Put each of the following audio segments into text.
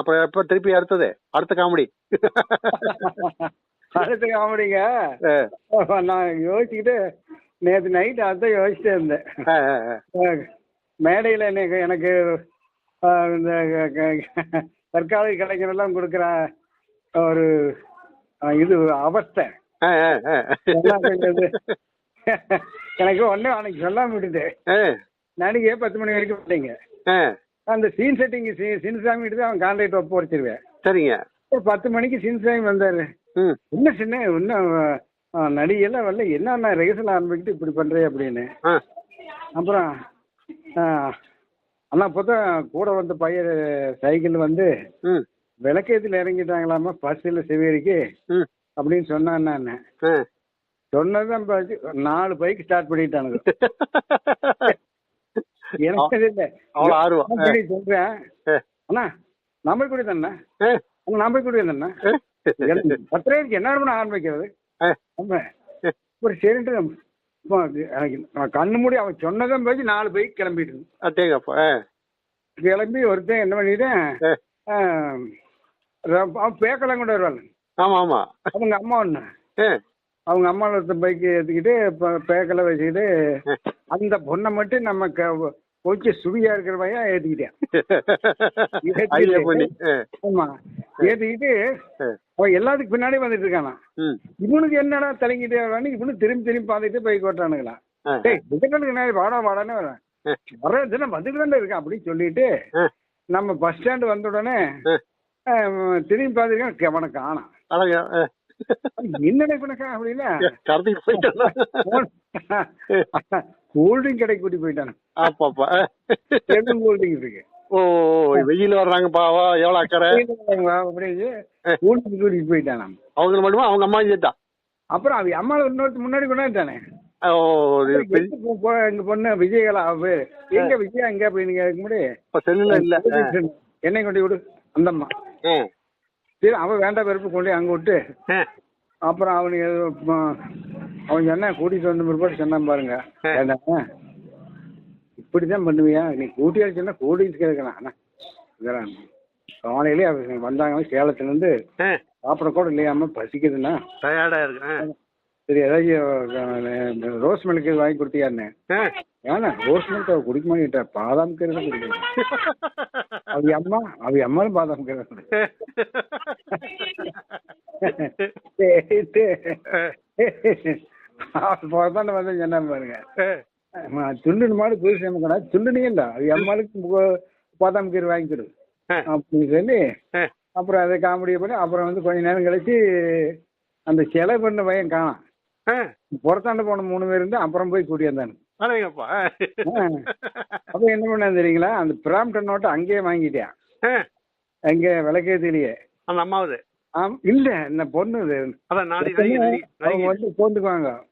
அப்ப எப்ப திருப்பி அடுத்தது? அடுத்த காமெடி அடுத்த காமெடிங்க நான் யோசிச்சுக்கிட்டு நேற்று நைட் அதான் யோசிச்சுட்டே இருந்தேன். மேடையில் எனக்கு இந்த தற்காலிக கலைஞரெல்லாம் கொடுக்குற ஒரு இது அவஸ்தை. என்ன சொல்றது? எனக்கு ஒன்றும் அன்னைக்கு சொல்லாம விட்டுட்டேன் நடிகை பத்து மணி வரைக்கும் விட்டீங்க அந்த சீன் செட்டிங் சின்சாமி கிட்ட தான் அவன் கான்ட்ராக்ட் ஒப்பு வச்சிருவேன். சரிங்க. ஒரு பத்து மணிக்கு சின்சாமி வந்தாரு. ம். என்ன சின்ன இன்னும் அஹ், நடிகையெல்லாம் வரல என்ன ரெகசல் ஆரம்பிக்கிட்டு இப்படி பண்றே அப்படின்னு. அப்புறம் அண்ணா அப்போதான் கூட வந்த பையன் சைக்கிள் வந்து விளக்கேத்துல இறங்கிட்டாங்களாமா பஸ்ஸில் சிவேரிக்கு அப்படின்னு சொன்னான் நான். சொன்னதான் பார்த்து நாலு பைக் ஸ்டார்ட் பண்ணிட்டானுங்க. எனக்கு இல்லை அவ்வளோ ஆர்வம் சொல்றேன். அண்ணா நம்பர் குடி தானே. உங்க நம்பர் குடி தானே? பத்து ரூபாய்க்கு என்ன பண்ண ஆரம்பிக்கிறது. ஒரு சரின்ட்டு எனக்கு நான் கண்ணு மூடி அவன் சொன்னதும் பேசி நாலு பைக் கிளம்பிட்டு அத்தேங்கப்பா ஆ கிளம்பி ஒருத்தன் என்ன பண்ணிட்டேன் அவன் பேக்கெல்லாம் கொண்டு வருவாங்க ஆமா ஆமா. அவங்க அம்மா ஆ அவங்க அம்மா ஒருத்தன் பைக் ஏற்றிக்கிட்டு இப்போ பேக்கெல்லாம் வச்சுக்கிட்டு அந்த பொண்ணை மட்டும் நம்ம க- கொஞ்சம் சுடியா இருக்கிற பையன் ஏற்றிக்கிட்டேன். ஆமா ஏற்றிக்கிட்டு. அவன் எல்லாத்துக்கு பின்னாடி வந்துட்டு இருக்கானா இவனுக்கு என்னடா தலைங்கிட்டே வரான்னு இவனு திரும்பி திரும்பி பார்த்துட்டு பைக் ஓட்டானுங்களா. டேய் நான் வாடா வாடான்னு வரேன். வர தினம் வந்துட்டு தான் இருக்கேன் அப்படின்னு சொல்லிட்டு. நம்ம பஸ் ஸ்டாண்ட் வந்த உடனே திரும்பி பார்த்துருக்கேன் அவனை காணாம் அழகா ஆ. என்னடா இவனுக்கா அப்படின்னா கடத்திட்டு போயிட்டான்? கூல்ட்ரிங்க் கடைக்கு கூட்டி போயிட்டானு? ஆப்பாப்பா ஆ. ரெண்டும் கூல்ட்ரிங்க் இருக்கு ஓ வெயில் வர்றாங்க பாவா எவ்வளவு அக்கறை? அப்படின்னு கூல்ட்ரிங்க் கூட்டிட்டு போயிட்டானாம் அவங்க மட்டுமா? அவங்க அம்மா சேர்த்தா அப்புறம் அவ அம்மா இன்னொருத்த முன்னாடி பெரிய- எங்க பொண்ணு விஜயகலா எங்க விஜயா எங்க அப்படின்னு கேட்க முடியும் செல்லுல இல்ல. என்னை கொண்டு விடு அந்த அம்மா. ஆ. சரி அவன் வேண்டாம் வெறுப்பு கொண்டு அங்க விட்டு. அப்புறம் அவனுக்கு அவன் சொன்னா கூட்டிட்டு வந்த பிற்பாடு சொன்னான் பாருங்க ஆ. ஏண்டா, இப்படிதான் பண்ணுவியா நீ கூட்டி அடிச்சுன்னா கூட்டிட்டு கேட்கலாம் இதெல்லாம் காலையிலே வந்தாங்க சேலத்துல இருந்து ஆ. சாப்பிட கூட இல்லையாம பசிக்குதுன்னா டயர்டா இருக்கு. சரி ஏதாச்சும் ரோஸ் மில்க் வாங்கி கொடுத்தியான்னு ஆ. ஏன்னா ரோஸ் மில்க் அவ குடிக்க மாட்டேன் பாதாம் கீரை தான் குடிக்கணும் அவ அம்மா அவ அம்மாவும் பாதாம் கீரை தான் வந்து சொன்ன பாருங்க துண்டுன மாடு புதுசு நமக்கடா துண்டுனே இல்ல அது அம்மாளுக்கு பாதாம் கீரை வாங்கி கொடு. அப்படின்னு சொல்லி. அப்புறம் அதை காமெடி பண்ணி அப்புறம் வந்து கொஞ்ச நேரம் கழிச்சு அந்த சிலை பண்ண பையன் காணாம். புறத்தாண்டு போன மூணு பேர் இருந்து அப்புறம் போய் கூட்டியாந்தானு அடேங்கப்பா. அப்ப என்ன பண்ணான் தெரியுங்களா? அந்த பிராம்டன் நோட்டை அங்கேயே வாங்கிட்டான். அங்க விளக்கேத்திலேயே. அந்த அம்மாவது. ஆம் இல்ல இந்த பொண்ணு அவங்க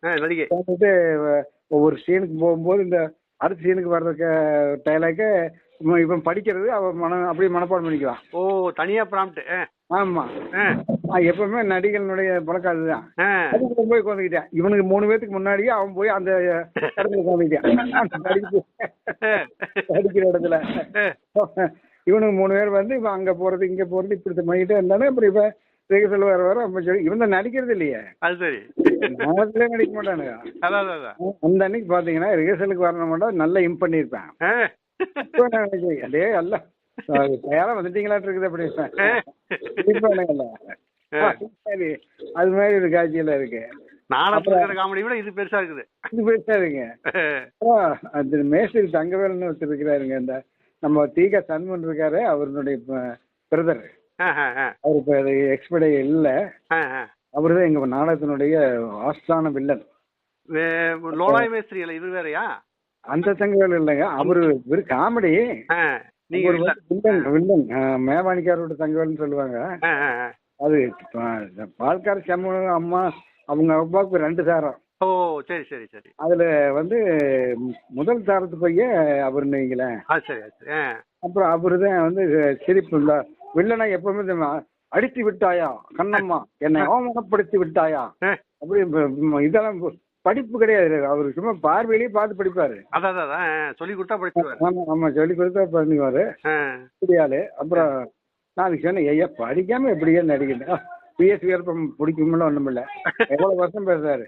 வந்து வ- ஒவ்வொரு சீனுக்கு போகும்போது இந்த அடுத்த சீனுக்கு வர்றதுக்கு டைலாக்க இவன் படிக்கிறது அவன் மன அப்படியே மனப்பாடம் பண்ணிக்குவான். ஓ தனியா ப்ராம்ப்ட் ஆமா. ஆ, எப்பவுமே நடிகர்களுடைய பழக்கம் அதுதான். அதுக்கு போய் உட்காந்துக்கிட்டான் இவனுக்கு மூணு பேத்துக்கு முன்னாடியே அவன் போய் அந்த இடத்துல உட்காந்துக்கிட்டான் படிக்கிற இடத்துல. இவனுக்கு மூணு பேர் வந்து இவன் அங்க போறது இங்க போறது இப்படி பண்ணிட்டே இருந்தானே அப்புறம் இவன் ரிகர்சல் வர வர இவன் தான் நடிக்கிறது இல்லையே. அது சரி. நேரத்திலே நடிக்க மாட்டானுங்க. அந்த அன்னைக்கு பாத்தீங்கன்னா ரிகர்சலுக்கு வரணும் மட்டும் நல்லா இம் பண்ணியிருப்பேன். இப்போ அதே அல்ல. தயாரா வந்துட்டீங்களாட்டு இருக்குது அப்படி அது மாதிரி ஒரு காட்சியெல்லாம் இருக்கு. இருக்கிற காமெடி விட இது பெருசா இருக்குது. இது பேசாதுங்க ஆ, அது மேஸ்திரி தங்கவேல்னு ஒருத்தர் இருக்கிறாருங்க. நம்ம தீகா சண்முகன் இருக்காரு. அவருடைய பிரதர். அவர் இப்போ எக்ஸ்பர்டே இல்லை. ஆ, ஆ. அவர் தான் எங்க நாடகத்தினுடைய ஆஸ்தான வில்லன். லோலாய் மேஸ்திரி இல்ல இது வேறயா? அந்த தங்கவேல் இல்லைங்க. அவரு காமெடி அவர் வில்லன் மேவானிக்காரோட தங்கவேல்னு சொல்லுவாங்க. அது பால்கார சண்முகம் அம்மா அவங்க அப்பாவுக்கு ரெண்டு சாரம். ஓ சரி சரி சரி. அதுல வந்து முதல் சாரத்து பையன் அவருன்னு வைங்களேன். சரி. அப்புறம் அவரு தான் வந்து சிரிப்பு இல்ல வில்லனா எப்பவுமே அடித்து விட்டாயா கண்ணம்மா? என்னை அவமானப்படுத்தி விட்டாயா. அப்படி இதெல்லாம் படிப்பு கிடையாது. அவரு சும்மா பார்வையிலேயே பார்த்து படிப்பாரு. அதான் அதான், சொல்லி கொடுத்தா படிச்சுவாரு ஆமா ஆமா. சொல்லி கொடுத்தா பண்ணுவாரு. புரியாளு அப்புறம் நான் சொன்னேன் ஐயா படிக்காம எப்படியே நடிக்கணும்? பிஎஸ் விருப்பம் பிடிக்கும்ல ஒண்ணும் இல்ல. எவ்வளவு வருஷம் பேசுறாரு?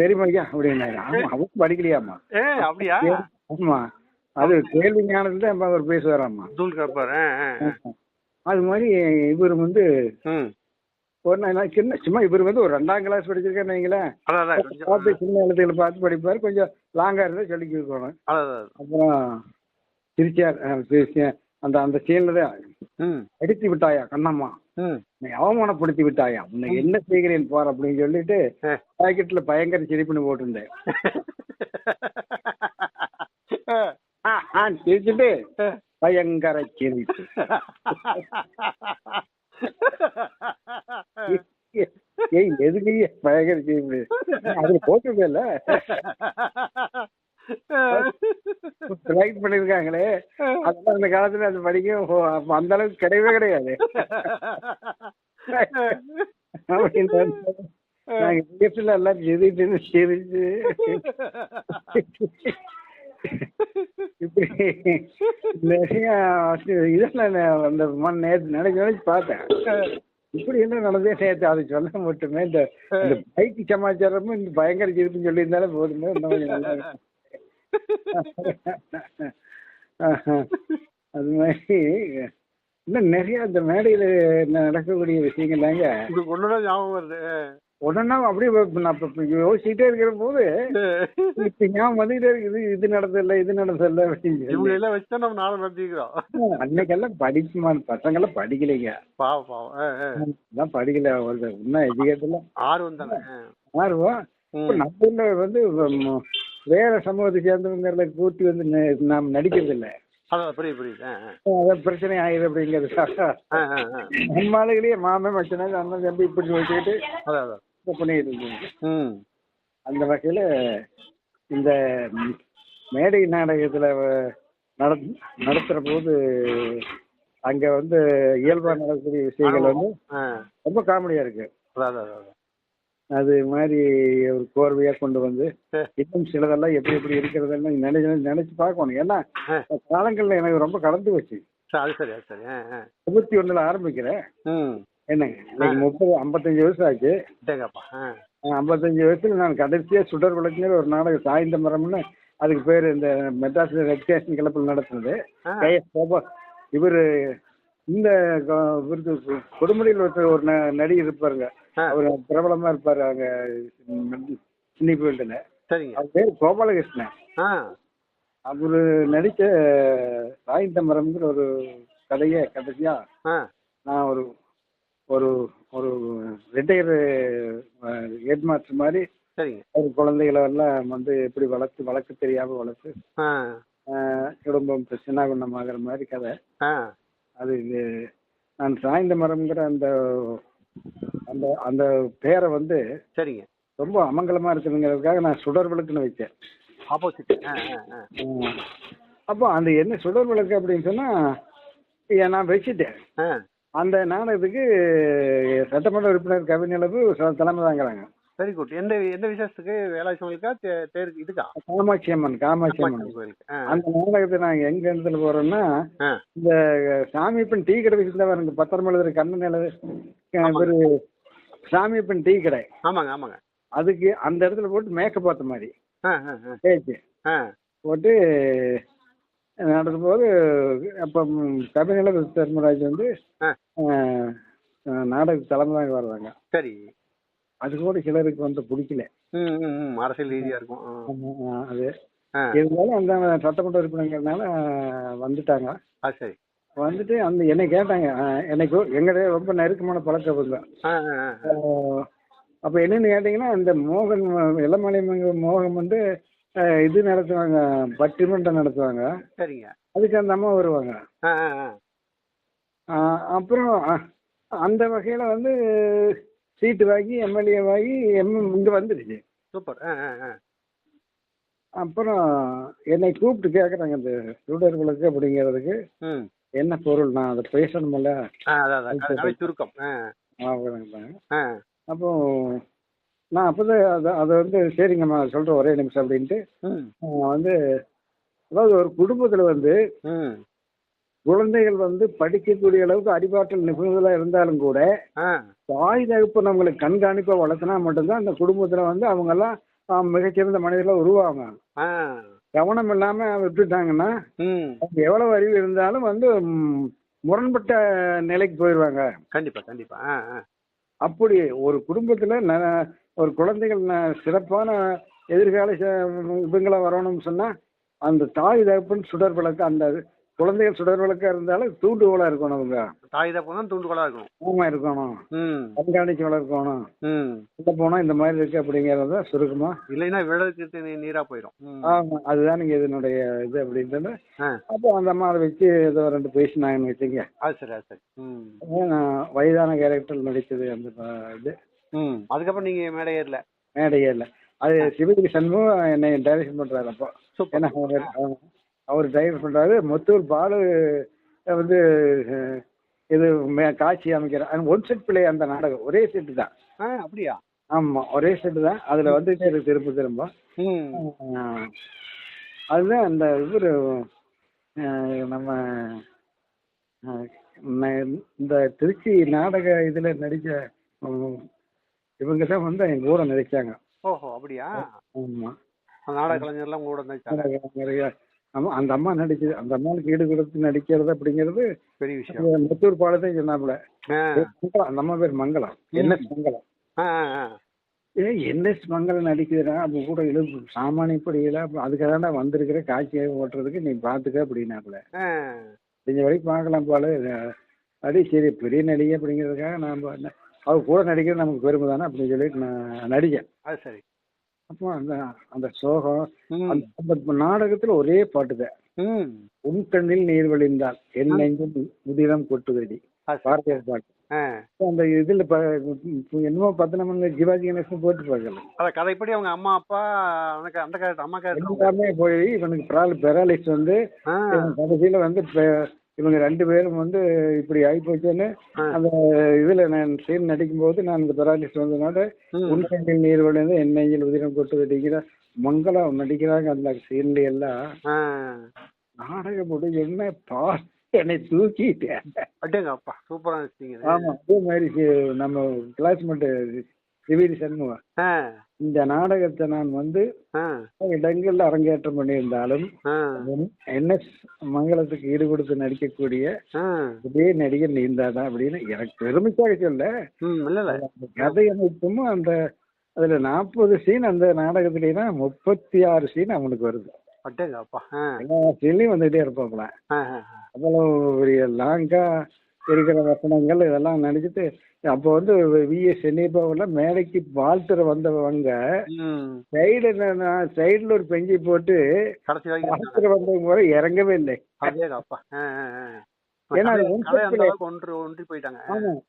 தெரியுமா ஐயா அப்படின்னாரு. ஆமா அவரும் படிக்கலையாமா அப்படியா? ஆமா. அது கேள்வி ஞானத்துல அவர் பேசுவாராமா. அது மாதிரி இவர் வந்து ஒரு நான் சின்ன சும்மா இவர் வந்து ஒரு ரெண்டாம் கிளாஸ் அதான் கொஞ்சம் பார்த்து சின்ன எழுத்துக்களை பார்த்து படிப்பாரு. கொஞ்சம் லாங்கா இருந்தா சொல்லி கொடுக்கணும். அப்புறம் சிரிச்ச- அந்த அந்த சீன்ல தான் அடித்து விட்டாயா கண்ணம்மா? நீ அவமானப்படுத்தி விட்டாயா? உன்னை என்ன செய்கிறேன் பார் அப்படின்னு சொல்லிட்டு. பாக்கெட்ல பயங்கர சிரிப்புன்னு போட்டிருந்தேன். ஆ. ஆ, ஆ, சிரிச்சுட்டு. பயங்கர சிரிப்பு. ஏய் எதுக்கு பயங்கர சிரிப்பு அதுல போட்டதே இல்ல ரைட் பண்ணிருக்காங்களே. அதெல்லாம் அந்த காலத்துல அது படிக்கும் ஓ, அந்த அளவுக்கு கிடையவே கிடையாது. அப்படின்னு நாங்க பேசல எல்லாம் சிரிச்சு சிரிச்சு. இதெல்லாம் அந்த மண் நேற்று நினைச்சு நினைச்சு பார்த்தேன். இப்படி என்ன நடந்தே நேற்று அதை சொல்ல மட்டுமே இந்த இந்த பைக்கு சமாச்சாரமும் இந்த பயங்கர சிரிப்புன்னு சொல்லியிருந்தாலே போதுமே நல்லா அது மாதிரி இன்னும் நிறைய இந்த மேடையில் நடக்கக்கூடிய விஷயங்கள்லாங்க உங்களுக்கு ஒண்ணுதான் ஞாபகம் வருது. உடனே அப்படியே நான் யோசிச்சுட்டே இருக்கிற போது இப்ப ஞாபகம் வந்துகிட்டே இருக்குது இது நடந்ததில்ல இது நடந்ததில்ல இவங்க. எல்லாம் வச்சுதான் நம்ம நாளை நடத்திக்கிறோம். அன்னைக்கெல்லாம் படிக்குமா பசங்க எல்லாம் படிக்கலைங்க. பாவம் பாவம். படிக்கல இன்னும் எஜுகேஷன்ல ஆர்வம் தானே. ஆர்வம். நம்ம ஊர்ல வந்து வேற சமூகத்தை சேர்ந்தவங்களை கூட்டி வந்து நாம் நடிக்கிறது இல்ல பிரச்சனை ஆயுது அப்படிங்கிறதுக்காக. ஆ, ஆ, ஆ. நம்ம ஆளுகளே மாமே மச்சனா அண்ணன் தம்பி இப்படி வச்சுக்கிட்டு இருந்தோம் ம். அந்த வகையில இந்த மேடை நாடகத்துல வ- நடத் நடத்துற போது அங்க வந்து இயல்பா நடக்கக்கூடிய விஷயங்கள் வந்து. ரொம்ப காமெடியா இருக்கு. அது மாதிரி ஒரு கோர்வையா கொண்டு வந்து. இன்னும் சிலதெல்லாம் எப்படி எப்படி இருக்கிறதெல்லாம் நினைச்சு நினைச்சு பார்க்கணும். ஏன்னா. காலங்கள்ல எனக்கு ரொம்ப கடந்து போச்சு. சரி, சரி. இருபத்தி ஒண்ணுல ஆரம்பிக்கிறேன். என்னங்க? இன்னைக்கு முப்பது ஐம்பத்தஞ்சு வருஷம் ஆச்சு ஐம்பத்தஞ்சு வயசுல நான் கடைசியா சுடர் விளக்குங்கிற ஒரு நாடகம் சாய்ந்த மரம்னு அதுக்கு பேர் இந்த மெட்ராஸ் ரெக்டேஷன் கிளப்பில் நடத்துனது. கேஎஸ் கோபா. இவர் இந்த இவருக்கு கொடுமுடியில் ஒருத்தர் ஒரு நடிகர் இருப்பாருங்க. அவர் பிரபலமா இருப்பாரு அங்க சின்னி ஃபீல்டுல சரிங்க. அவர் பேர் கோபாலகிருஷ்ணன். அவரு நடிச்ச சாய்ந்த மரம்ங்கிற ஒரு கதையை கடைசியா ஆ. நான் ஒரு ஒரு ஒரு ரிட்டையர் ஹெட் மாஸ்டர் மாதிரி சரிங்க. ஒரு குழந்தைகளை எல்லாம் வந்து எப்படி வளர்த்து வளர்க்க தெரியாம வளர்த்து குடும்பம் சின்னாகுண்ணமாகிற மாதிரி கதை. ஆ. அது இது நான் சாய்ந்த மரம்ங்கிற அந்த அந்த அந்த பேரை வந்து சரிங்க. ரொம்ப அமங்கலமா இருக்குதுங்கிறதுக்காக நான் சுடர் விளக்குன்னு வச்சேன் ஆப்போசிட் அப்போ அந்த என்ன சுடர் விளக்கு அப்படின்னு சொன்னா நான் வச்சுட்டேன். ஆ. அந்த நாடகத்துக்கு சட்டமன்ற உறுப்பினர் கவிஞளவு தலைமை தாங்கிறாங்க. வெரி குட் எந்த எந்த விசேஷத்துக்கு? வேளாண் சமையலுக்கா தே- தேருக்கு இதுக்கா? காமாட்சி அம்மன் காமாட்சி அம்மன். கோயிலுக்கு. அந்த நாடகத்தை நாங்க எங்க இடத்துல போறோம்னா இந்த சாமியப்பன் டீ கடை வச்சிருந்தவர் இந்த பத்திரம் எழுதுற கண்ணன் எழுது ஒரு சாமியப்பன் டீ கடை. ஆமாங்க ஆமாங்க. அதுக்கு அந்த இடத்துல போட்டு மேக்கப் பார்த்த மாதிரி. போட்டு நடக்கும்போது அப்போ கவிஞர் தர்மராஜ் வந்து நாடக தலைமை தாங்க வர்றாங்க சரி. அது கூட சிலருக்கு வந்து பிடிக்கல. அரசியல் ரீதியா இருக்கும். அது. இருந்தாலும் அந்த சட்டமன்ற உறுப்பினங்கிறதுனால வந்துட்டாங்க. சரி. வந்துட்டு அந்த என்னை கேட்டாங்க. எனக்கு எங்களுடைய ரொம்ப நெருக்கமான பழக்கம் ஆஹ், அப்ப என்னன்னு கேட்டீங்கன்னா இந்த மோகன் இளமலை மோகன் வந்து இது நடத்துவாங்க பட்டிமன்றம் நடத்துவாங்க சரிங்க அதுக்கு அந்த அம்மா வருவாங்க அப்புறம் அந்த வகையில வந்து சீட்டு வாங்கி எம்எல்ஏ வாங்கி எம் இங்க வந்துடுச்சு சூப்பர் அப்புறம் என்னை கூப்பிட்டு கேட்குறாங்க இந்த சுடர் விளக்கு அப்படிங்கிறதுக்கு என்ன பொருள் நான் அதை பேசணுமில்ல சுருக்கம் அப்போ நான் அப்போதான் அதை அதை வந்து சரிங்கம்மா சொல்கிறேன் ஒரே நிமிஷம் அப்படின்ட்டு. வந்து அதாவது ஒரு குடும்பத்தில் வந்து குழந்தைகள் வந்து படிக்கக்கூடிய அளவுக்கு அறிவாற்றல் நிபுணர்களா இருந்தாலும் கூட தாய் தகப்பன் அவங்களுக்கு கண்காணிப்பா வளர்த்தினா மட்டும்தான் அந்த குடும்பத்துல வந்து அவங்க எல்லாம் ஆஹ், மிகச்சிறந்த மனிதர்களா உருவாங்க கவனம் இல்லாம விட்டுட்டாங்கன்னா எவ்வளவு அறிவு இருந்தாலும் வந்து முரண்பட்ட நிலைக்கு போயிடுவாங்க கண்டிப்பா கண்டிப்பா. ஆ ஆ. அப்படி ஒரு குடும்பத்துல ஒரு குழந்தைகள் சிறப்பான எதிர்கால இவங்களா வரணும்னு சொன்னா அந்த தாய் தகப்பன் சுடர் விளக்கு அந்த குழந்தைகள் சுடர் விளக்கா இருந்தாலும் தூண்டுகோலா இருக்கணும் அவங்க. தாய் தப்பு தான் தூண்டுகோலா இருக்கணும். ஊமா இருக்கணும். ம். கண்காணிச்சு வளர்க்கணும். ம். உள்ள போனா இந்த மாதிரி இருக்கு அப்படிங்கறத சுருக்கமா இல்லைன்னா விழலுக்கு நீரா போயிடும். ஆமா அதுதான் நீங்க இதனுடைய இது அப்படின்றது. ஆ. அப்போ அந்த அம்மா அதை வச்சு ஏதோ ரெண்டு பேசினாங்கன்னு வச்சுங்க சரி அது சரி. வயதான கேரக்டர் நடிச்சது அந்த இது. ம். அதுக்கப்புறம் நீங்க மேடை ஏறல. மேடையே இல்லை அது சிவகிரி சண்முகம் என்னை டைரக்ஷன் பண்றாரு அப்போ. ஏன்னா அவர் டைரக்ட் பண்றாரு முத்தூர் பாலு வந்து இது காட்சி அமைக்கிறார் ஒன் செட் பிள்ளை அந்த நாடகம். ஒரே செட்டு தான். அப்படியா? ஆமா ஒரே செட்டு தான். அதுல வந்துட்டே இருக்கு திரும்ப திரும்ப. அதுதான் அந்த இவர் நம்ம இந்த திருச்சி நாடக இதுல நடிச்ச உம், இவங்க தான் வந்து எங்க கூட நடிச்சாங்க ஓஹோ அப்படியா? ஆமா. அந்த நாடக கலைஞர்லாம் உங்க கூட ஆமா அந்த அம்மா நடிச்சது அந்த அம்மாவுக்கு ஈடு கொடுத்து நடிக்கிறது அப்படிங்கிறது பெரிய விஷயம். முத்தூர் பாலத்தையும் சொன்னாப்புல. அந்த அம்மா பேர் மங்களம் என்எஸ் மங்களம் ஏ என்எஸ் மங்களம் நடிக்கிறா அப்ப கூட இழுப்பு சாமானிய படியில அதுக்காக தான் வந்திருக்கிற காட்சியை ஓட்டுறதுக்கு நீ பாத்துக்க அப்படின்னாப்புல. கொஞ்சம் வரைக்கும் பார்க்கலாம் போல அடி சரி பெரிய நடிகை அப்படிங்கிறதுக்காக நான் அவர் கூட நடிக்கிறது நமக்கு பெருமை தானே அப்படின்னு சொல்லிட்டு நான் நடிச்சேன் அது சரி. அப்போ அந்த அந்த சோகம் அந்த நாடகத்துல ஒரே பாட்டு தான். உன் கண்ணில் நீர் வழிந்தால் என் நெஞ்சில் முதிரம் கொட்டுதடி. பாரதியார் பாட்டு. அந்த இதுல என்னமோ பத்து நம்ம சிவாஜி கணேசன் போட்டு பார்க்கல அத கதைப்படி அவங்க அம்மா அப்பா அந்த அம்மா எல்லாமே போய் இவனுக்கு பிரால் பெராலிஸ் வந்து கடைசியில வந்து இவங்க ரெண்டு பேரும் வந்து இப்படி ஆகி போச்சுன்னு. அந்த இதுல நான் சீன் நடிக்கும் போது நான் இந்த பெராலிஸ் வந்ததுனால ம். உன் கண்ணில் நீர் வழிந்து என் நெஞ்சில் உதிரம் கொட்டு நடிக்கிற மங்களம் நடிக்கிறாங்க அந்த சீன்ல எல்லாம் ஆ நாடகம் போட்டு என்ன பா என்னை தூக்கிட்டேன் அட்டேங்க அப்பா சூப்பரா ஆமா அதே மாதிரி நம்ம கிளாஸ்மேட் சிவிரி சண்முகம் இந்த நாடகத்தை நான் வந்து இடங்கள்ல அரங்கேற்றம் பண்ணியிருந்தாலும் ஆ. என்எஸ் மங்களத்துக்கு ஈடு கொடுத்து நடிக்கக்கூடிய இதே நடிகர் நீந்தாதான் அப்படின்னு எனக்கு பெருமைக்காக சொல்ல. கதை அமைப்பும் அந்த அதுல நாற்பது சீன் அந்த நாடகத்துலனா முப்பத்தி ஆறு சீன் அவனுக்கு வருது. எல்லா சீன்லயும் வந்துட்டே ஆ. அவ்வளவு பெரிய லாங்கா இருக்கிற வசனங்கள் இதெல்லாம் நடிச்சுட்டு அப்போ வந்து விஎஸ் மேடைக்கு வாழ்த்துற வந்தவங்க சைடு சைடுல ஒரு பெஞ்சை போட்டு வாழ்த்துற வந்தவங்க கூட இறங்கவே இல்லை. ஏன்னா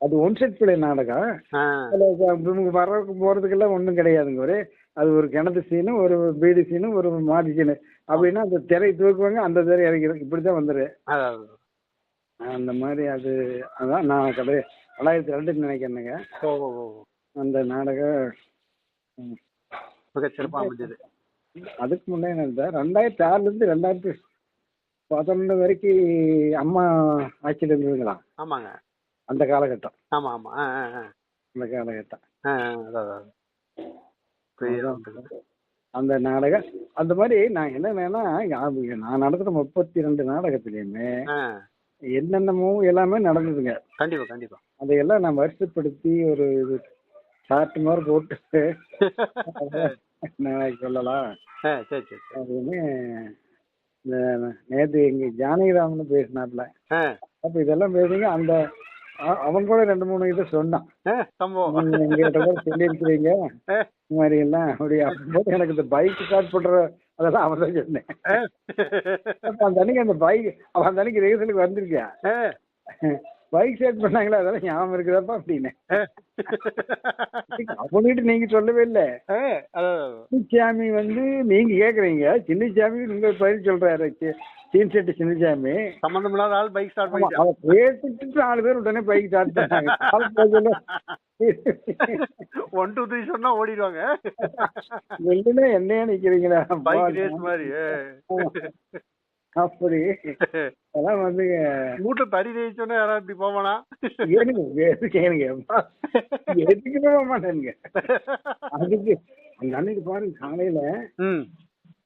அது ஒன் செட் பிள்ளை நாடகம். இவங்க வர்றதுக்கு போறதுக்கெல்லாம் ஒண்ணும் கிடையாதுங்க ஒரு. அது ஒரு கிணத்து சீனும் ஒரு பீடி சீனும் ஒரு மாடி சீனு அப்படின்னா அந்த திரை தூக்குவாங்க அந்த திரை இறக்கிறது இப்படிதான் வந்துரு. அந்த மாதிரி அது அதான் நான் கடை தொள்ளாயிரத்தி ரெண்டுன்னு நினைக்கிறேனுங்க ஓ ஓ ஓ அந்த நாடகம் ம். மிகச் சிறப்பா அமைஞ்சது. அதுக்கு முன்னே நடந்தது ரெண்டாயிரத்தி ஆறுல இருந்து ரெண்டாயிரத்தி பதினொன்று வரைக்கும் அம்மா ஆட்சியில் இருந்ததுங்களா? ஆமாங்க. அந்த காலகட்டம். ஆமா ஆமா. ஆ ஆ அந்த காலகட்டம். ஆ அதான். அந்த நாடகம் அந்த மாதிரி நான் என்னன்னா நான் நடத்துற முப்பத்தி ரெண்டு நாடகத்திலையுமே என்னென்னமோ எல்லாமே நடந்ததுங்க. கண்டிப்பா கண்டிப்பா. அதையெல்லாம் நான் வருஷப்படுத்தி ஒரு இது சார்ட் மாதிரி போட்டு நான் சொல்லலாம். சரி சரி அப்படின்னு நேற்று எங்க ஜானகிராமன் பேசினாப்ல அப்ப இதெல்லாம் பேசுங்க அந்த அவன் கூட ரெண்டு மூணு இதை சொன்னான். எங்கிட்ட கூட சொல்லியிருக்கிறீங்க. இந்த மாதிரி எல்லாம் அப்படி அப்போது எனக்கு இந்த பைக் ஸ்டார்ட் பண்ற அதெல்லாம் அவன் தான் சொன்னேன். அந்த அன்னைக்கு அந்த பைக் அவன் அந்த அன்னைக்கு ரிஹர்சலுக்கு வந்திருக்கியா பைக் ஸ்டார்ட் பண்ணாங்களா? அதெல்லாம் ஞாபகம் இருக்குதாப்பா அப்படின்னு. ஆ. அவனுகிட்ட நீங்க சொல்லவே இல்லை. சின்னசாமி வந்து நீங்க கேக்குறீங்க. சின்னசாமி உங்க பதில் சொல்றாரு. சி- சீன் செட்டு சின்னசாமி சம்பந்தமில்லாத ஆள் பைக் ஸ்டார்ட் பண்ணிட்டான் அவ நாலு பேர் உடனே பைக் ஸ்டார்ட் பண்ணாங்க. ஒன் டூ த்ரீ சொன்னா ஓடிடுவாங்க. என்னையா நிக்கிறீங்களா? பைக் ரேஸ் மாதிரி. அப்படி. அதெல்லாம் வந்து வீட்டுல தறி ஜெயிச்சோன்னே யாராவது இப்படி போவானா? ஏனுங்க எதுக்கு ஏனுங்க அம்மா, எதுக்குமே போக மாட்டேனுங்க? அதுக்கு அந்த அன்னைக்கு பாருங்க காலையில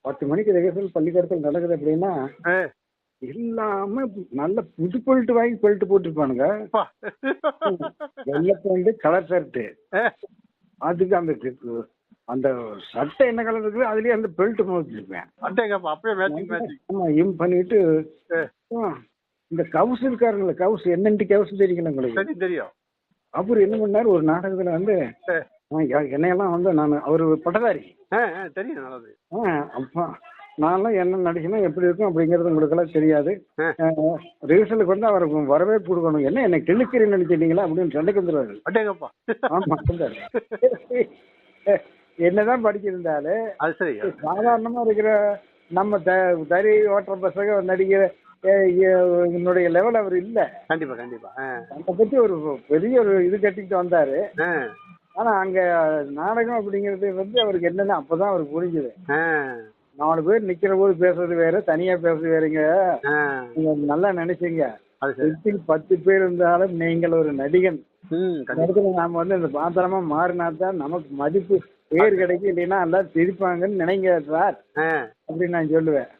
பத்து மணிக்கு ரிஹர்சல் பள்ளிக்கூடத்தில் நடக்குது அப்படின்னா எல்லாமே நல்ல புது பெல்ட் வாங்கி பெல்ட் போட்டிருப்பானுங்க. வெள்ளை பேண்ட் கலர் ஷர்ட்டு ஏ, அதுக்கு அந்த அந்த சட்டை என்ன கலர் இருக்குது? அதுலயே அந்த பெல்ட் மேட்சிங் மேட்சிங் ஆமா இம் பண்ணிட்டு இந்த கவுஸ் இருக்காருங்களா கவுஸ் என்னன்ட்டு கவுஸ் தெரியுங்களா உங்களுக்கு? தெரியும் அவர் என்ன பண்ணாரு? ஒரு நாடகத்துல வந்து என்னையெல்லாம் வந்து நான் அவர் பட்டதாரி. தெரியும் அப்பா நான்லாம் என்ன நடிக்கணும் எப்படி இருக்கும் அப்படிங்கிறது உங்களுக்கெல்லாம் தெரியாது. ஆ. ரிஹர்சலுக்கு வந்து அவருக்கு வரவே கொடுக்கணும் என்ன என்ன கிழக்கிறேன்னு நினைச்சிட்டீங்களா அப்படின்னு சண்டைக்கு அட்டேங்கப்பா ஆமா. என்னதான் படிச்சிருந்தாலும் அது சரி. சாதாரணமா இருக்கிற நம்ம த- தறி ஓட்டுற பசங்க நடிக்கிற எ- என்னுடைய லெவல் அவர் இல்ல. கண்டிப்பா கண்டிப்பா. அதை பத்தி ஒரு பெரிய ஒரு இது கட்டிட்டு வந்தாரு. ஆனா அங்க நாடகம் அப்படிங்கிறது வந்து அவருக்கு என்னன்னு அப்பதான் அவருக்கு புரிஞ்சுது. நாலு பேர் நிக்கிற போது பேசுறது வேற தனியா பேசுறது வேறங்க. நீங்க நல்லா நினைச்சீங்க. பத்து பேர் இருந்தாலும் நீங்கள் ஒரு நடிகன். நாம வந்து இந்த பாத்திரமா மாறினா தான் நமக்கு மதிப்பு பேர் கிடைக்கும் இல்லைன்னா எல்லாரும் சிரிப்பாங்கன்னு நினைங்க சார். அப்படின்னு நான் சொல்லுவேன்.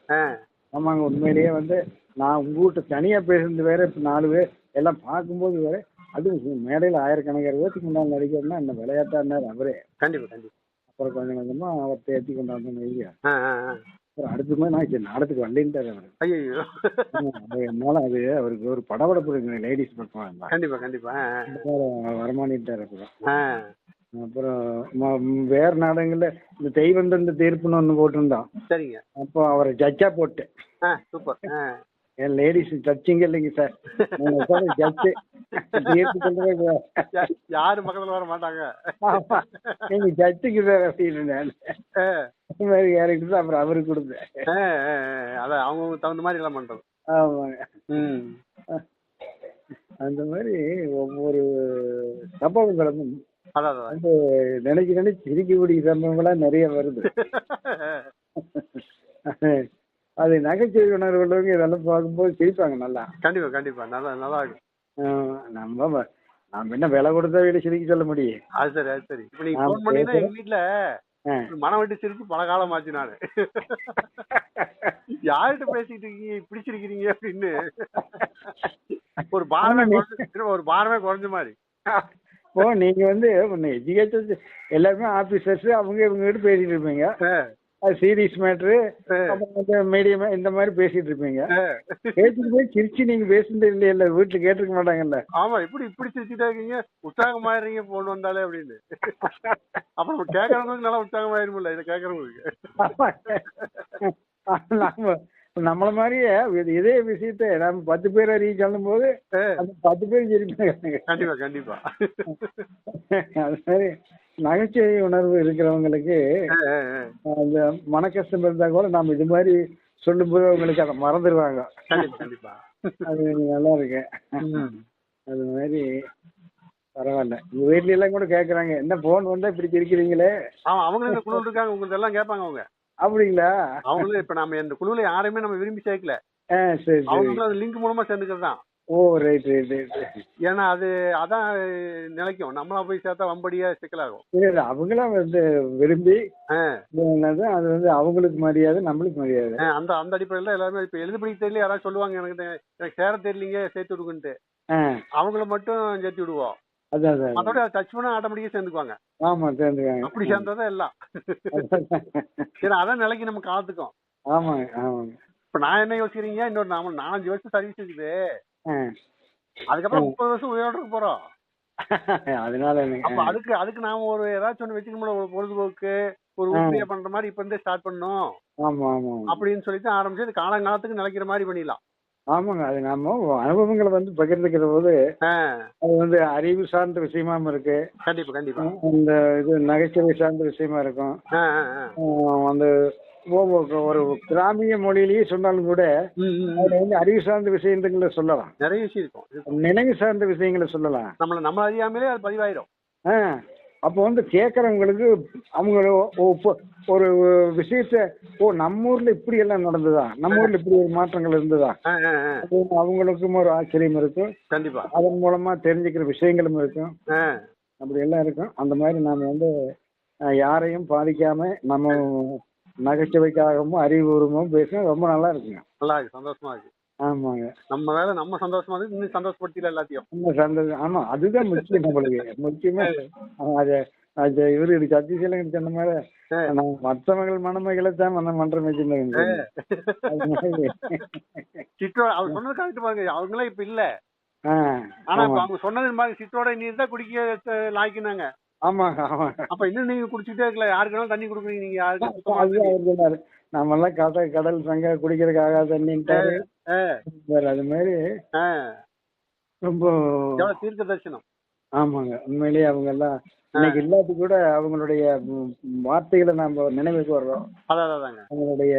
ஆமாங்க உண்மையிலேயே வந்து நான் உங்க வீட்டு தனியா பேசுறது வேற இப்ப நாலு பேர் எல்லாம் பார்க்கும்போது வேற அதுவும் மேடையில் ஆயிரக்கணக்கான பேருக்கு முன்னாடி நடிக்கிறதுனா என்ன விளையாட்டாருனாரு அவரே. கண்டிப்பா கண்டிப்பா. அப்புறம் கொஞ்சம் கொஞ்சமா அவர் தேர்த்தி கொண்டாந்து ஆ. அப்புறம் அடுத்த மாதிரி நான் சரி நாடகத்துக்கு வரலேன்ட்டாரு அவர். அது என்னால அது அவருக்கு ஒரு படபடப்பு இருக்கு லேடிஸ் பக்கம் கண்டிப்பா கண்டிப்பா. வரமானிட்டார் அப்புறம். அப்புறம் ம- வேற நாடகங்கள்ல இந்த தெய்வம் தந்த தீர்ப்புன்னு ஒன்று போட்டிருந்தோம் சரிங்க. அப்போ அவரை ஜட்ஜா போட்டு ஆ சூப்பர். ஆ. என் லேடிஸ் ஜட்ஜிங்க இல்லைங்க சார் ஜட்ஜு தீர்ப்பு கூடாது. யா- யாரும் பக்கத்துல வர மாட்டாங்க? ஆமா. நீங்க ஜட்ஜுக்கு சார் அப்படின்னு நான். ஆ, மாதிரி கேரக்டர் அப்புறம் அவருக்கு கொடுத்தேன். ஆ, ஆ, ஆ. அதான் அவங்க தகுந்த மாதிரி எல்லாம் பண்றது ஆமாங்க. ம். அந்த மாதிரி ஒவ்வொரு சம்பவங்களும் வந்து நினைச்சு நினைச்சு சிரிக்கக்கூடிய சம்பவங்களா நிறைய வருது. அது நகைச்சுவை உணர்வு உள்ளவங்க இதெல்லாம் பார்க்கும்போது சிரிப்பாங்க நல்லா. கண்டிப்பா கண்டிப்பா. நல்லா நல்லா இருக்கும். நம்ம நாம என்ன விலை கொடுத்தா வீடு சிரிக்க சொல்ல முடியும்? அது சரி அது சரி. இப்ப நீங்க ஃபோன் பண்ணீங்கன்னா. எங்க வீட்டுல. மனம் விட்டு சிரிச்சு பல காலம் ஆச்சு நானு. யார்கிட்ட பேசிட்டு இருக்கீங்க? இப்படி சிரிக்கிறீங்க அப்படின்னு. ஒரு பாரமே ஒரு பாரமே குறைஞ்ச மாதிரி. ஓ நீங்க வந்து எஜுகேஷன் எல்லாருமே ஆபீசர்ஸ் அவங்க இவங்க கிட்ட பேசிட்டு இருப்பீங்க. சீரியஸ் மேட்ரு மீடியம் இந்த மாதிரி பேசிட்டு இருப்பீங்க. பேசிட்டு போய் சிரிச்சு நீங்க பேசுனது இல்லையா வீட்டுல கேட்டிருக்க மாட்டாங்கல்ல? ஆமா இப்படி இப்படி சிரிச்சுட்டே இருக்கீங்க. உற்சாகமாயிடுறீங்க போன் வந்தாலே அப்படின்னு. அப்புறம் கேக்குறவங்களுக்கு நல்லா உற்சாகமாயிருமில்ல இதை கேக்குறவங்களுக்கு. நம்மள மாதிரியே இது- விஷயத்த நம்ம பத்து பேர் அறிய சொல்லும் போது அந்த பத்து பேர் சிரிப்பாங்க கண்டிப்பா கண்டிப்பா. அது மாதிரி நகைச்சுவை உணர்வு இருக்கிறவங்களுக்கு. அந்த மன கஷ்டம் இருந்தா கூட நம்ம இது மாதிரி சொல்லும்போது அவங்களுக்கு அதை மறந்துடுவாங்க கண்டிப்பா அது நல்லா இருக்கு. அது மாதிரி பரவாயில்ல. உங்க வீட்ல எல்லாம் கூட கேக்குறாங்க என்ன போன் வந்தா இப்படி சிரிக்கிறீங்களே? ஆமா குழுவில் இருக்காங்க உங்களுக்கு எல்லாம் கேட்பாங்க அவங்க. அப்படிங்களா? அவங்களும் இப்ப நம்ம இந்த குழுவில் யாரையுமே நம்ம விரும்பி சேர்க்கல. அவங்களும் அது லிங்க் மூலமா சேர்ந்துக்கிறது தான். ஓ ரைட் ரைட் ரைட் ஏன்னா அது அதான் நிலைக்கும். நம்மளா போய் சேர்த்தா வம்படியா சிக்கலாகும் இல்ல அவங்களாம் வந்து விரும்பி அது வந்து அவங்களுக்கு மரியாதை நம்மளுக்கு மரியாதை. அந்த அந்த அடிப்படையில எல்லாருமே இப்ப எழுது படிக்க தெரியல யாராவது சொல்லுவாங்க எனக்கு எனக்கு சேர தெரியலீங்க சேர்த்து விடுங்கன்ட்டு. அவங்கள மட்டும் சேர்த்து விடுவோம். அதான் மற்றபடி அதை டச் பண்ணா ஆட்டோமேட்டிக்கா சேர்ந்துக்குவாங்க. ஆமா சேர்ந்துக்காங்க அப்படி சேர்ந்தாதான் எல்லாம். ஏன்னா அதான் நிலைக்கு நம்ம காத்துக்கும். ஆமாங்க ஆமாங்க இப்ப நான் என்ன யோசிக்கிறீங்க? இன்னொரு நாம நாலஞ்சு வருஷம் சர்வீஸ் இருக்குது. அதுக்கப்புறம் முப்பது வருஷம் உயிரோட போறோம். அதனால அப்ப அதுக்கு அதுக்கு நாம ஒரு ஏதாச்சும் ஒண்ணு வச்சுக்கணும் ஒரு பொழுதுபோக்கு ஒரு. உதவியா பண்ற மாதிரி இப்ப இருந்தே ஸ்டார்ட் ஆமா ஆமா அப்படின்னு சொல்லிட்டு ஆரம்பிச்சு காலங்காலத்துக்கு நிலைக்கிற மாதிரி பண்ணிடலாம். ஆமாங்க அது நம்ம அனுபவங்களை வந்து பகிர்ந்துக்கிற போது அது வந்து அறிவு சார்ந்த விஷயமாவும் இருக்கு. கண்டிப்பா கண்டிப்பா. அந்த இது நகைச்சுவை சார்ந்த விஷயமா இருக்கும். ஆஹ் அந்த ஒரு கிராமிய மொழியிலேயே சொன்னாலும் கூட. அதுல வந்து அறிவு சார்ந்த விஷயங்களை சொல்லலாம். நிறைய விஷயம் இருக்கும். நினைவு சார்ந்த விஷயங்களை சொல்லலாம். நம்மள நம்ம அறியாமலே அது பதிவாயிரும். ஆ. அப்போ வந்து கேட்கறவங்களுக்கு அவங்க ஒரு விஷயத்த ஓ நம்ம ஊர்ல இப்படி எல்லாம் நடந்ததா? நம்ம ஊர்ல இப்படி ஒரு மாற்றங்கள் இருந்ததா? அவங்களுக்கும் ஒரு ஆச்சரியம் இருக்கும். கண்டிப்பா. அதன் மூலமா தெரிஞ்சுக்கிற விஷயங்களும் இருக்கும். அப்படி எல்லாம் இருக்கும். அந்த மாதிரி நாம வந்து யாரையும் பாதிக்காம நம்ம நகைச்சுவைக்காகவும் அறிவுபூர்வமும் பேசினா ரொம்ப நல்லா இருக்குங்க. நல்லா இருக்கு. சந்தோஷமா இருக்கு. ஆமாங்க. நம்ம வேலை நம்ம சந்தோஷமா இருக்கு இன்னும் சந்தோஷப்படுத்தில எல்லாத்தையும். சந்தோஷம் ஆமா அதுதான் முக்கியம் நம்மளுக்கு. முக்கியமே ஆமா, அது அது இவரு சொன்ன மாதிரி. நம்ம மற்றவங்கள் மனமைகளை தான் மன மன்றம் வச்சிருந்தாங்க. சிட்டோட அவர் சொன்னது கரெக்ட் பாருங்க அவங்களே இப்ப இல்ல. ஆனா இப்ப ஆமா. அவங்க சொன்னது மாதிரி சிட்டோட நீர் தான் குடிக்க லாய்க்கினாங்க. ஆமாங்க ஆமாங்க அப்ப இன்னும் நீங்க குடிச்சிட்டே இருக்கல யாருக்கு வேணாலும் தண்ணி கொடுக்குறீங்க நீங்க? யாருக்கு சொன்னாரு. நம்மெல்லாம் கடல் சங்க குடிக்கிறதுக்கு ஆகாத தண்ணின்ட்டாரு அது மாதிரி. ரொம்ப தீர்க்க தரிசனம் ஆமாங்க. உண்மையிலேயே அவங்க எல்லாம் இன்னைக்கு இல்லாட்டி கூட அவங்களுடைய வார்த்தைகளை நாம நினைவுக்கு வர்றோம். அவங்களுடைய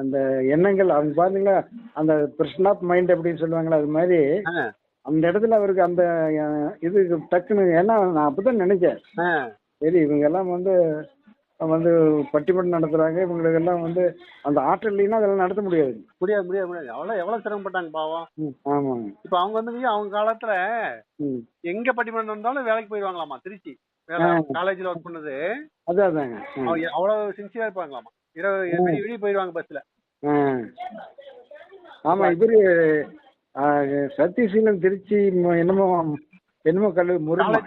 அந்த எண்ணங்கள் அவங்க பாத்தீங்களா அந்த பிரச்சனை ஆஃப் மைண்ட் அப்படின்னு சொல்லுவாங்களா அது மாதிரி அந்த இடத்துல அவருக்கு அந்த இது டக்குன்னு ஏன்னா நான் அப்பதான் நினைச்சேன். சரி இவங்க எல்லாம் வந்து வந்து பட்டிமன்றம் நடத்துறாங்க. இவங்களுக்கு எல்லாம் வந்து அந்த ஆற்றல் இல்லைன்னா அதெல்லாம் நடத்த முடியாது. முடியாது முடியாது முடியாது. அவ்வளவு எவ்வளவு சிரமப்பட்டாங்க பாவம். ஆமாங்க. இப்ப அவங்க வந்து அவங்க காலத்துல எங்க பட்டிமன்றம் இருந்தாலும் வேலைக்கு போயிடுவாங்களாமா? திருச்சி. காலேஜ்ல ஒர்க் பண்ணது. அதான் அதாங்க. ம். அவங்க அவ்வளவு சின்சியரா இருப்பாங்களாமா? இரவு விடிய போயிடுவாங்க பஸ்ல ஆ. ஆமா இவரு ஆ, சத்யசீலன் திருச்சி என்னமோ என்னமோ கல்லூரி முருமா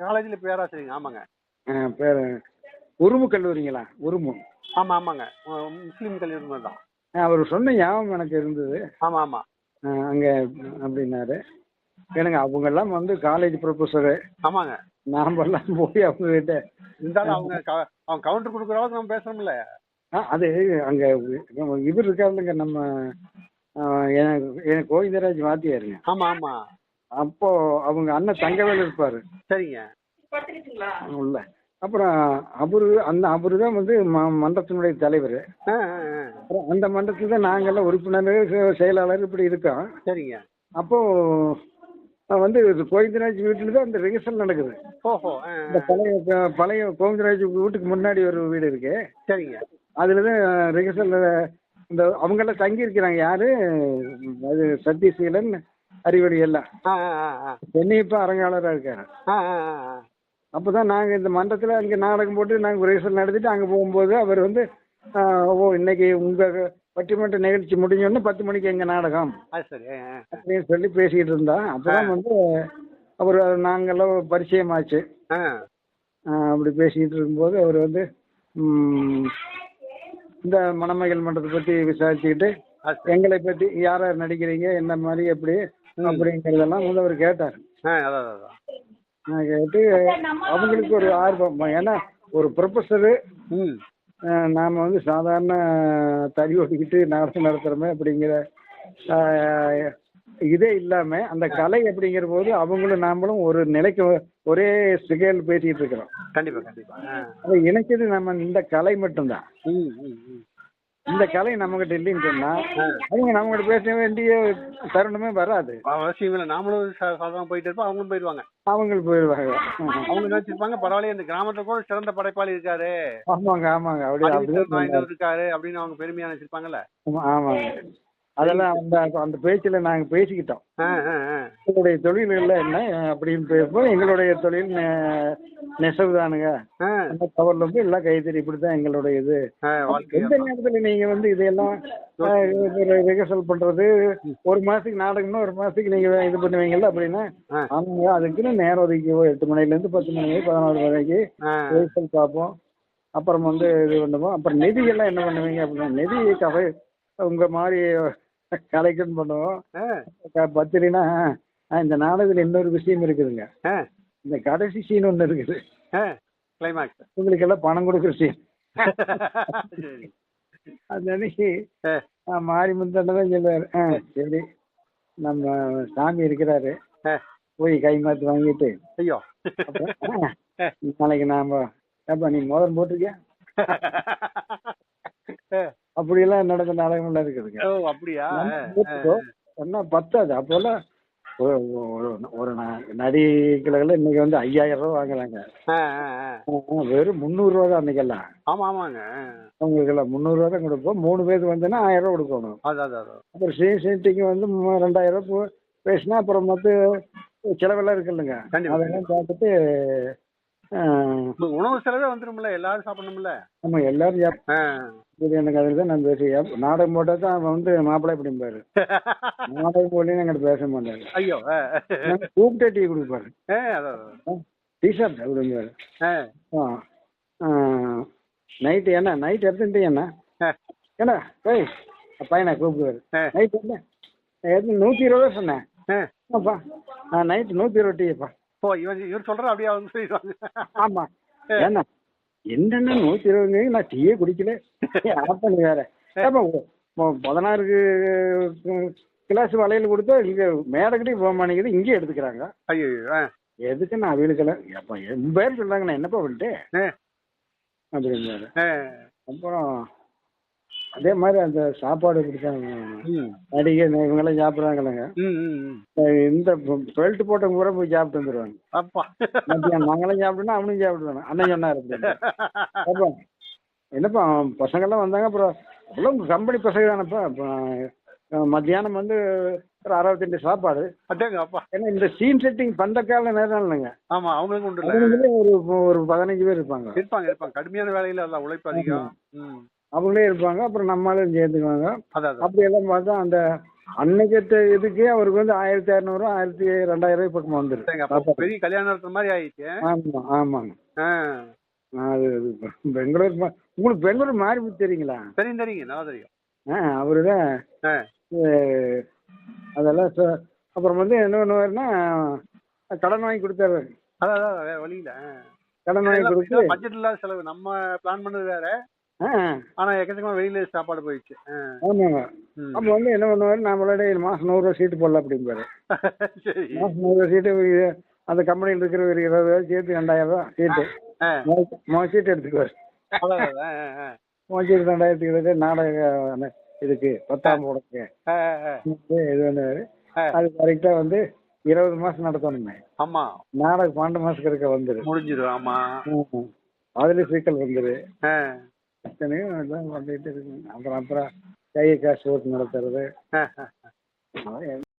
காலேஜ்ல பேராசிரியங்க ஆமாங்க. பேரு உருமு கல்லூரிங்களா? உருமு. ஆமா ஆமாங்க. முஸ்லீம் கல்யாணம் மாதிரி தான். அவர் சொன்ன ஞாபகம் எனக்கு இருந்தது. ஆமா ஆமா. ஆ, அங்க அப்படின்னாரு. எனக்கு அவங்க எல்லாம் வந்து காலேஜ் ப்ரொஃபஸரு ஆமாங்க. நாமெல்லாம் போய் அவங்க கிட்ட இருந்தாலும் அவங்க அவங்க கவுண்டர் கொடுக்குற அளவுக்கு நம்ம பேசுறோம்ல. ஆ, அது அங்க இவர் இருக்காருங்க நம்ம எனக்கு கோவிந்தராஜ் வாத்தியாருங்க. ஆமா ஆமா. அப்போ அவங்க அண்ணன் தங்கவேல் இருப்பாரு. சரிங்க. உள்ள அப்புறம் அவரு அந்த அவரு தான் வந்து மன்றத்தினுடைய தலைவர். அப்புறம் அந்த மன்றத்தில் தான் நாங்கெல்லாம் உறுப்பினர் செயலாளர் இப்படி இருக்கோம் சரிங்க. அப்போ வந்து கோவிந்தராஜ் வீட்டில் தான் அந்த ரிஹர்சல் நடக்குது. ஓஹோ இந்த. பழைய பழைய கோவிந்தராஜ் வீட்டுக்கு முன்னாடி ஒரு வீடு இருக்கு. சரிங்க. அதில் தான் ரிஹர்சல் இந்த அவங்கெல்லாம் தங்கி இருக்கிறாங்க யாரு? அது சத்யசீலன் அறிவடி எல்லாம். சென்னை இப்போ அரங்காளராக இருக்காரு. அப்பதான் நாங்க இந்த மன்றத்துல அங்க நாடகம் போட்டு நாங்க ரிஹர்சல் நடத்திட்டு அங்க போகும்போது அவர் வந்து ஓ இன்னைக்கு உங்க பட்டிமன்ற நிகழ்ச்சி முடிஞ்சோடனே பத்து மணிக்கு எங்க நாடகம். அப்படின்னு சொல்லி பேசிக்கிட்டு இருந்தா. அப்பதான் வந்து அவர் நாங்கெல்லாம் பரிச்சயமாச்சு. அப்படி பேசிக்கிட்டு இருக்கும்போது அவர் வந்து இந்த மணமகள் மன்றத்தை பத்தி விசாரிச்சுக்கிட்டு. எங்களை பத்தி யார் யார் நடிக்கிறீங்க என்ன மாதிரி எப்படி? அப்படிங்கிறதெல்லாம் வந்து அவர் கேட்டார். கேட்டு அவங்களுக்கு ஒரு ஆர்வம். ஏன்னா ஒரு ப்ரொஃபஸரு ம் நாம் வந்து சாதாரண தறி ஓட்டிக்கிட்டு நாடகம் நடத்துகிறோமே அப்படிங்கிற இதே இல்லாமல் அந்த கலை அப்படிங்கிற போது அவங்களும் நாமளும் ஒரு நிலைக்கு ஒரே ஸ்கேல் பேசிக்கிட்டு இருக்கிறோம். கண்டிப்பா கண்டிப்பா. ஆ. அதை இணைக்கிறது நம்ம இந்த கலை மட்டும்தான். ம் ம் ம். இந்த கலை நம்மகிட்ட இல்லைன்னு சொன்னால் அவங்க நம்மகிட்ட பேச வேண்டிய தருணமே வராது. அவசியம் இல்லை. நாமளும் சாதாரண போயிட்டு இருப்போம். அவங்களும் போயிடுவாங்க. அவங்களுக்கு போயிடுவாங்க. அவங்க நினைச்சிருப்பாங்க பரவாயில்ல இந்த கிராமத்துல கூட சிறந்த படைப்பாளி இருக்காரு. ஆமாங்க ஆமாங்க. அப்படியே இருக்காரு அப்படின்னு அவங்க பெருமையா நினைச்சிருப்பாங்கல்ல. ஆமா- ஆமாங்க. அதெல்லாம் அந்த அந்த பேச்சில் நாங்கள் பேசிக்கிட்டோம். எங்களுடைய தொழில்கள் என்ன அப்படின்னு பேசும்போது எங்களுடைய தொழில் நெ- நெசவுதானுங்க. ஆ, அந்த கவர்ல வந்து எல்லாம் கைத்தறி இப்படி தான் எங்களுடைய இது. எந்த நேரத்தில் நீங்க வந்து இதையெல்லாம் ரிஹர்சல் பண்றது? ஒரு மாசத்துக்கு நாடகம்னா ஒரு மாசத்துக்கு நீங்க இது பண்ணுவீங்கல்ல அப்படின்னா. ஆமாங்க அதுக்குன்னு நேரம் ஒதுக்கி. எட்டு மணில இருந்து பத்து மணி வரைக்கும் பதினோரு மணிக்கு ஆ, ரிஹர்சல் பார்ப்போம். அப்புறம் வந்து இது பண்ணுவோம். அப்புறம் நிதி எல்லாம் என்ன பண்ணுவீங்க அப்படின்னா நிதி கதை உங்க மாதிரி கலெக்ஷன் பண்ணுவோம். பத்திரினா இந்த நாடகத்தில் இன்னொரு விஷயம் இருக்குதுங்க. இந்த கடைசி சீன் ஒன்று இருக்குது. கிளைமாக்ஸ் உங்களுக்கு எல்லாம் பணம் கொடுக்குற சீன் அந்த அன்னைக்கு ஆ, ஆ, மாரிமுத்தன் தான் சொல்லுவார். சரி. நம்ம சாமி இருக்கிறாரு. போய் கை மாத்து வாங்கிட்டு. ஐயோ. நாளைக்கு நாம ஏப்பா நீ மோதிரம் போட்டிருக்கியா? அப்படியெல்லாம் நடந்த நாடகம்லாம் இருக்குதுங்க. ஓ அப்படியா. சொன்னா பத்தாது. அப்போல்லாம் ஒரு ஒரு- ஒரு ந- நடிகைகள் இன்னைக்கு வந்து ஐயாயிரம் ரூபா வாங்குறாங்க. வெறும் முந்நூறு ரூபா தான் அன்னைக்கெல்லாம். ஆமா ஆமாங்க. அவங்களுக்கெல்லாம் முந்நூறு ரூபா தான் கொடுப்போம். மூணு பேருக்கு வந்துன்னா ஆயிரம் ரூபா கொடுக்கணும். அப்புறம் சீன் சீட்டிங் வந்து ரெண்டாயிரம் ரூபா பேசினா அப்புறம் மற்ற செலவெல்லாம் இருக்குல்லங்க கண்டிப்பா. அதெல்லாம் பார்த்துட்டு உணவு செலவே வந்துரும்ல. எல்லாரும் சாப்பிடணும்ல. ஆமா எல்லாரும். இது எனக்கு அதில் தான் நான் பேசி நாடகம் போட்டால் தான் அவன் வந்து மாப்பிள்ளை பிடிப்பாரு நாடகம் போடலைன்னு எங்கிட்ட பேச மாட்டாரு. ஐயோ. கூப்பிட்டே டீ கொடுப்பாரு. டீ சாப்பிட்டா. ஆ நைட்டு என்ன? நைட் எத்தனை டீ என்ன. என்ன ஏய் பையனை கூப்பிடுவாரு. நைட் என்ன? எத்தனை நூற்றி இருபது ரூபா சொன்னேன் ஆ நைட்டு நூற்றி இருபது டீப்பா ஓ இவன் இவர் சொல்ற அப்படியே வந்து சொல்லிடுவாங்க. ஆமா. ஏன்னா என்னென்ன நூற்றி இருபதுங்க நான் டீயே குடிக்கல. அப்ப நீ வேற பதினாறு கிளாஸ் வளையல் கொடுத்தா இங்க மேடக்கிட்டே போக மாட்டேங்குது இங்கே எடுத்துக்கிறாங்க. ஐயோ. எதுக்கு நான் அவளுக்கெல்லாம் எப்பா என் பேர் சொல்றாங்க நான் என்னப்பா பண்ணிட்டு. அப்படின்னாரு. அப்புறம் அதே மாதிரி அந்த சாப்பாடு கொடுத்தாங்க ம். நடிகை இவங்கெல்லாம் சாப்பிட்றாங்களேங்க ம், ம், ம். இந்த பெல்ட் போட்டவங்க கூட போய் சாப்பிட்டு வந்துடுவாங்க அப்பா. மத்தியானம் நாங்களும் சாப்பிட்டோம்னா அவனும் சாப்பிடுவாங்க அண்ணன் சொன்னார் அப்போ என்னப்பா அவன் பசங்கெல்லாம் வந்தாங்க அப்புறம் அவ்வளோ கம்பெனி பசங்க தானப்பா. மத்தியானம் வந்து ஒரு அறுபத்தெண்டு சாப்பாடு. அதாங்க அப்பா. ஏன்னா இந்த சீன் செட்டிங் பண்ற கால நேரம் இல்லைங்க. ஆமா அவங்களுக்கு உண்டு ஒரு ஒரு பதினஞ்சு பேர் இருப்பாங்க. இருப்பாங்க இருப்பாங்க. கடுமையான வேலையில எல்லாம் உழைப்பு அதிகம். அவங்களே இருப்பாங்க. அப்புறம் நம்மளும் சேர்த்துக்குவாங்க அதான் அதான். அப்படி எல்லாம் பார்த்தா அந்த அன்னைக்கத்த இதுக்கே அவருக்கு வந்து ஆயிரத்தி இரநூறு ஆயிரத்தி ரெண்டாயிரம் ரூபாய் பக்கம் அப்ப பெரிய கல்யாணம் மாதிரி ஆயிடுச்சு. ஆமா ஆமாங்க. அது பெங்களூர் உங்களுக்கு பெங்களூர் மாறி தெரியுங்களா? தெரியும் தெரியுங்க நல்லா தெரியும். ஆ அவரு தான். அதெல்லாம் அப்புறம் வந்து என்ன பண்ணுவாருன்னா கடன் வாங்கி கொடுத்தாரு. அதான் அதான் வேற வழியில கடன் வாங்கி கொடுத்து பட்ஜெட் இல்லாத செலவு. நம்ம பிளான் பண்ணது வேற. ஆனா எக்கச்சக்கமா வெளியில சாப்பாடு போயிடுச்சு. ஆமாங்க. ம். அப்போ வந்து என்ன பண்ணுவாரு? நம்மளோட மாசம் நூறுரூவா சீட்டு போடலாம் அப்படிம்பாரு. மாசம் நூறுரூவா சீட்டு ஒரு- அந்த கம்பெனியில் இருக்கிற ஒரு இருபது ரூபா சேர்த்து ரெண்டாயிரம் ரூபா சீட்டு. மூணு சீட்டு எடுத்துக்குவார். மூணு சீட்டு ரெண்டாயிரத்துக்கு எடுத்து நாடக இதுக்கு பத்தாம் ஆ. இது பண்ணுவாரு. அது கரெக்டாக வந்து இருபது மாசம் நடத்தணுமே. ஆமா. நாடகம் பன்னெண்டு மாசத்துக்கு இருக்க வந்துரு. முடிஞ்சிடும் ஆமா. ம். அதுல சிக்கல் வந்துரு. எத்தனையோ எல்லாம் வந்துட்டு இருக்கு அப்புறம் அப்புறம் கை காசு ஓட்டு நடத்துறது.